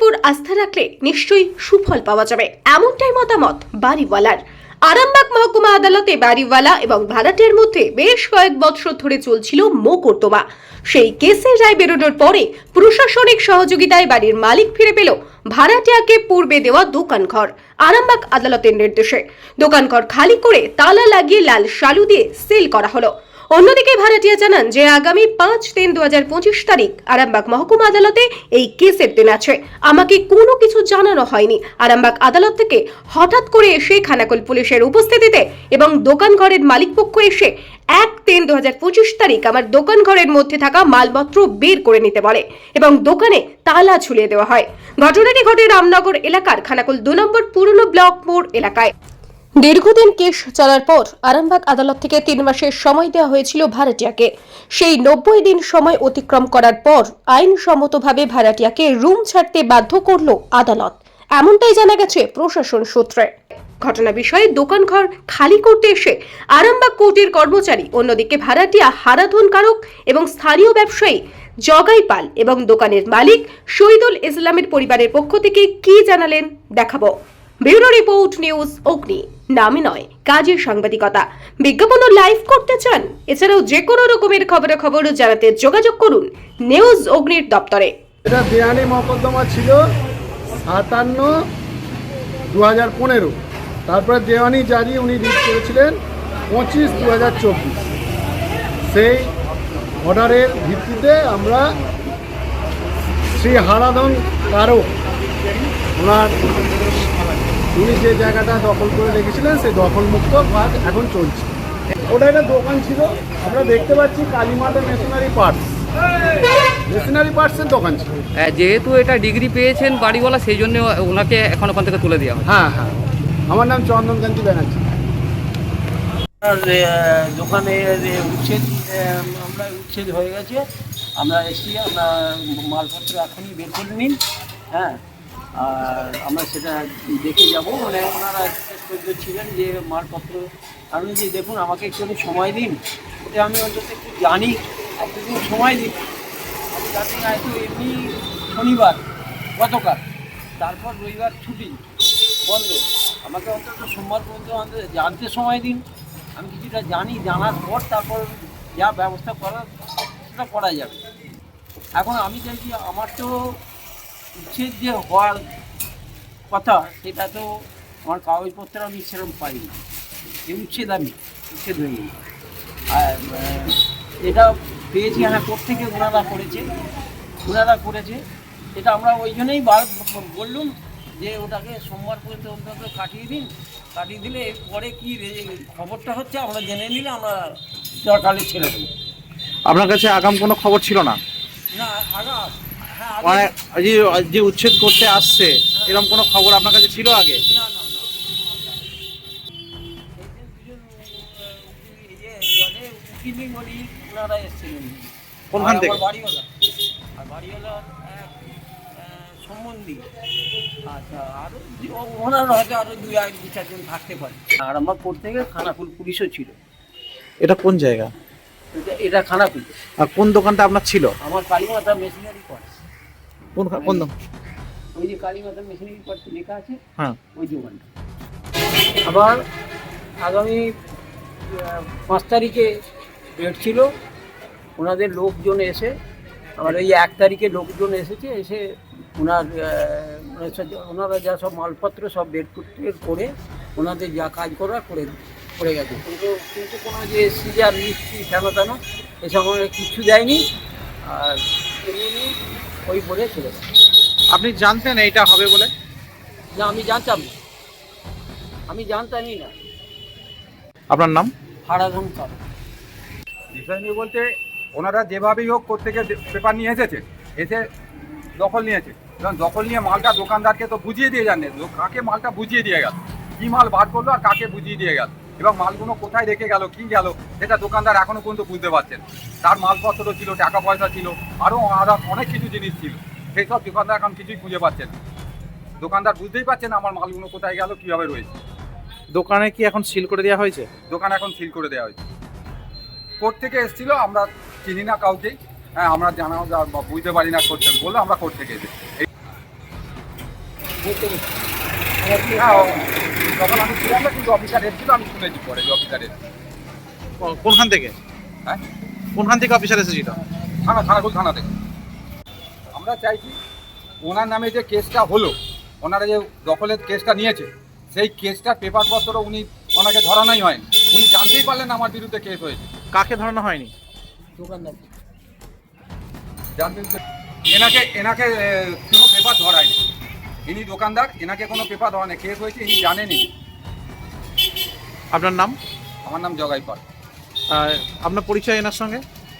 উপর আস্থা রাখলে নিশ্চয়ই সুফল পাওয়া যাবে। এমনটাই মতামত বাড়িওয়ালার। আরামবাগ মহকুমা আদালতে বাড়িওয়ালা এবং ভাড়াটের মধ্যে বেশ কয়েক বছর ধরে চলছিল মোকদ্দমা সেই কেসের রায় বেরোনোর পরে প্রশাসনিক সহযোগিতায় বাড়ির মালিক ফিরে পেল ভাড়াটিয়াকে পূর্বে দেওয়া দোকানঘর, আরামবাগ আদালতের নির্দেশে। দোকানঘর খালি করে তালা লাগিয়ে লাল শালু দিয়ে সিল করা হলো। অন্যদিকে ভাড়াটিয়া জানান যে আগামী পাঁচ তিন দু তারিখ আরামবাগ মহকুমা আদালতে এই কেসের দিন আছে। আমাকে কোনো কিছু জানানো হয়নি। আরামবাগ আদালত থেকে হঠাৎ করে এসে খানাকুল পুলিশের উপস্থিতিতে এবং দোকান ঘরের মালিক পক্ষ এসে এক তিন দু তারিখ আমার দোকান ঘরের মধ্যে থাকা মালপত্র বের করে নিতে বলে এবং দোকানে তালা ঝুলিয়ে দেওয়া হয়। ঘটনাটি ঘটে রামনগর এলাকার খানাকুল দু নম্বর পুরনো ব্লক মোড় এলাকায়। দীর্ঘদিন কেস চলার পর আরামবাগ আদালত থেকে তিন মাসের সময় দেওয়া হয়েছিল ভাড়াটিয়াকে। সেই নব্বই দিন সময় অতিক্রম করার পর আইনসম্মতভাবে ভাড়াটিয়াকে রুম ছাড়তে বাধ্য করল আদালত। এমনটাই জানা গেছে প্রশাসন সূত্রে। ঘটনা বিষয়ে দোকানঘর খালি করতে এসে আরামবাগ কোর্টের কর্মচারী, অন্যদিকে ভাড়াটিয়া হারাধন কারক এবং স্থানীয় ব্যবসায়ী জগাই পাল এবং দোকানের মালিক শহীদুল ইসলামের পরিবারের পক্ষ থেকে কি জানালেন দেখাবো। ব্যুরো রিপোর্ট নিউজ অগ্নি। নামে নয়, কাজের সাংবাদিকতা। বিজ্ঞাপন লাইভ করতে চান? এছাড়াও যে কোনো রকমের খবরাখবর জানাতে যোগাযোগ করুন নিউজ অগ্নির দপ্তরে। এটা দেয়ানি মকদ্দমা ছিল সাতান্ন দু হাজার পনেরো। তারপরে দেওয়ানি জারি উনি রিট করেছিলেন পঁচিশ দু হাজার চব্বিশ। সেই অর্ডারের ভিত্তিতে আমরা শ্রী হারাধন কারক, ওনার উনি যে জায়গাটা দখল করে রেখেছিলেন সেই দখলমুক্ত কাজ এখন চলছে। ওটা একটা দোকান ছিল। আমরা দেখতে পাচ্ছি কালীমাতা মেশিনারি পার্টস। মেশিনারি পার্টসের দোকান ছিল। আহ, যেহেতু এটা ডিগ্রি পেয়েছেন বাড়িওয়ালা সেই জন্য ওনাকে এখন ওখান থেকে তুলে দেওয়া হয় হ্যাঁ হ্যাঁ। আমার নাম চন্দনকান্তি ব্যানার্জি। দোকানে উচ্ছেদ আমরা উচ্ছেদ হয়ে গেছে। আমরা এসছি আমরা মালপত্র এখনই বের করে নিন। হ্যাঁ। আর আমরা সেটা দেখে যাব। মানে ওনারা শেষ ছিলেন যে মালপত্র। আমি যে দেখুন, আমাকে একটু সময় দিন। ওটা আমি অন্তত একটু জানি। একটু সময় দিন। আমি জানি হয়তো এমনি শনিবার, গতকাল। তারপর রবিবার ছুটি। বন্ধ। আমাকে অন্তত সোমবার পর্যন্ত জানতে সময় দিন। আমি কিছুটা জানি, জানার পর তারপর যা ব্যবস্থা করার, সেটা করা যাবে। এখন আমি চাইছি, আমার তো উচ্ছেদ যে হওয়ার কথা সেটা তো আমার কাগজপত্র আমি সেরকম পাইনি যে উচ্ছেদ আমি উচ্ছেদ হয়ে গেছি আর এটা পেয়েছি হ্যাঁ থেকে ওনারা করেছে ওনারা করেছে। এটা আমরা ওই জন্যই বার বললুম যে ওটাকে সোমবার পর্যন্ত অন্তত কাটিয়ে দিন। কাটিয়ে দিলে পরে কি খবরটা হচ্ছে আমরা জেনে নিলে আমরা দরকারে ছেড়ে দেবো। আপনার কাছে আগাম কোনো খবর ছিল না? না আগা হ্যাঁ আগে- মানে যে উচ্ছেদ করতে আসছে এরকম কোনো খবর আপনার কাছে ছিল আগে? কোনখান থেকে? সম্বন্ধী। আচ্ছা আরও ওনারা হয়তো আরও দুই এক দু চারজন থাকতে পারে। আর আমার করতে গেলে খানাকুল পুলিশও ছিল। এটা কোন জায়গা? এটা খানাকুল আর কোন দোকানটা আপনার ছিল? আমার কালীমাতা মেশিনারি পার্টস কোন কোন দোকান ওই যে কালীমাতা মেশিনারি পার্টস লেখা আছে হ্যাঁ। ওই দোকানটা আবার আগামী পাঁচ তারিখে ডেট ছিল ওনাদের লোকজন এসে আবার এই এক তারিখে লোকজন এসেছে এসে ওনার ওনারা যা সব মালপত্র সব বের করতে করে ওনাদের যা কাজ করার করে করে গেছে। কিন্তু কিন্তু কোনো যে সিজার মিস্ত্রি কেন তেন এসব কিচ্ছু দেয়নি। আর ওই চলে গেছে আপনি জানতেন এইটা হবে বলে? না আমি জানতাম না। আমি জানতামই না। আপনার নাম? হারাধন কারণ বিষয় নিয়ে বলতে ওনারা যেভাবেই হোক কোথেকে পেপার নিয়ে এসেছে এসে দখল নিয়েছে। এবং দখল নিয়ে মালটা দোকানদারকে তো বুঝিয়ে দিয়ে জানে কাকে মালটা বুঝিয়ে দিয়ে গেল? কি মাল বার করল আর কাকে বুঝিয়ে দিয়ে গেল? এবং মালগুলো কোথায় রেখে গেল কি গেল সেটা দোকানদার এখনও পর্যন্ত বুঝতে পারছেন তার মালপত্র ছিল টাকা পয়সা ছিল আরও আরও অনেক কিছু জিনিস ছিল। সেই সব দোকানদার এখন কিছুই খুঁজে পাচ্ছেন না। দোকানদার বুঝতেই পারছেন আমার মালগুলো কোথায় গেল কীভাবে রয়েছে। দোকানে কি এখন সিল করে দেওয়া হয়েছে? দোকান এখন সিল করে দেওয়া হয়েছে। কোর্ট থেকে এসেছিল আমরা চিনি না কাউকেই হ্যাঁ আমরা জানা বুঝতে পারি না করছেন বলল আমরা কোর্ট থেকে এসেছি। তখন আমি ছিলাম না কিন্তু অফিসার এসেছিল আমি শুনেছি পরে যে অফিসার এসেছিল কোনখান থেকে? হ্যাঁ? কোনখান থেকে অফিসার এসেছিল? থানা থানাকুল থানা থেকে। আমরা চাইছি ওনার নামে যে কেসটা হলো ওনারা যে দখলের কেসটা নিয়েছে সেই কেসটার পেপারপত্র উনি ওনাকে ধরানোই হয়নি। উনি জানতেই পারলেন আমার বিরুদ্ধে কেস হয়েছে। কাকে ধরানো হয়নি? জানতেন যে এনাকে এনাকে কোনো পেপার ধরায়নি। ইনি দোকানদার এনাকে কোনো পেপার ধরায়নি কেস হয়েছে ইনি জানেনই। আপনার নাম? আমার নাম জগাই পাল। আপনার পরিচয় এনার সঙ্গে?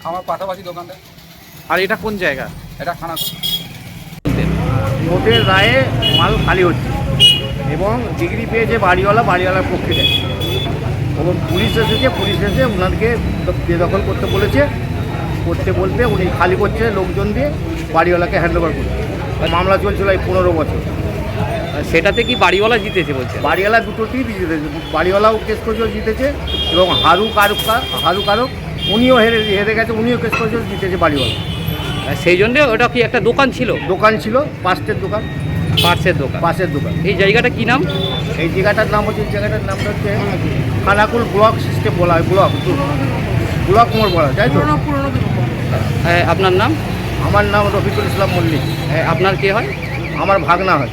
আমার পাশাপাশি দোকানদার। আর এটা কোন জায়গা? এটা খানাকুল কোর্টের রায়ে মাল খালি হচ্ছে এবং ডিগ্রি পেয়েছে বাড়িওয়ালা বাড়িওয়ালার পক্ষে দেয়। এবং পুলিশ এসেছে পুলিশ এসে ওনাদেরকে বেদখল করতে বলেছে করতে বলতে উনি খালি করছে লোকজন দিয়ে বাড়িওয়ালাকে হ্যান্ড ওভার করছে। মামলা চলছিল এই পনেরো বছর। সেটাতে কি বাড়িওয়ালা জিতেছে বলছে? বাড়িওয়ালা দুটোতেই জিতেছে। বাড়িওয়ালাও কেস করেছিল জিতেছে এবং হারু কারুক হারু কারক উনিও হেরে হেরে গেছে উনিও কেস করেছিল জিতেছে বাড়িওয়ালা। সেই জন্য ওটা কি একটা দোকান ছিল? দোকান ছিল পাঁচটের দোকান। পার্সের দোকান। পাশের দোকান। এই জায়গাটা কি নাম? এই জায়গাটার নাম হচ্ছে এই জায়গাটার নামটা হচ্ছে খানাকুল ব্লক সিস্টেম বলা হয় ব্লক ব্লক মোড় বলা তাই তো? হ্যাঁ, আপনার নাম? আমার নাম রফিকুল ইসলাম মল্লিক। হ্যাঁ, আপনার কে হয়? আমার ভাগনা হয়।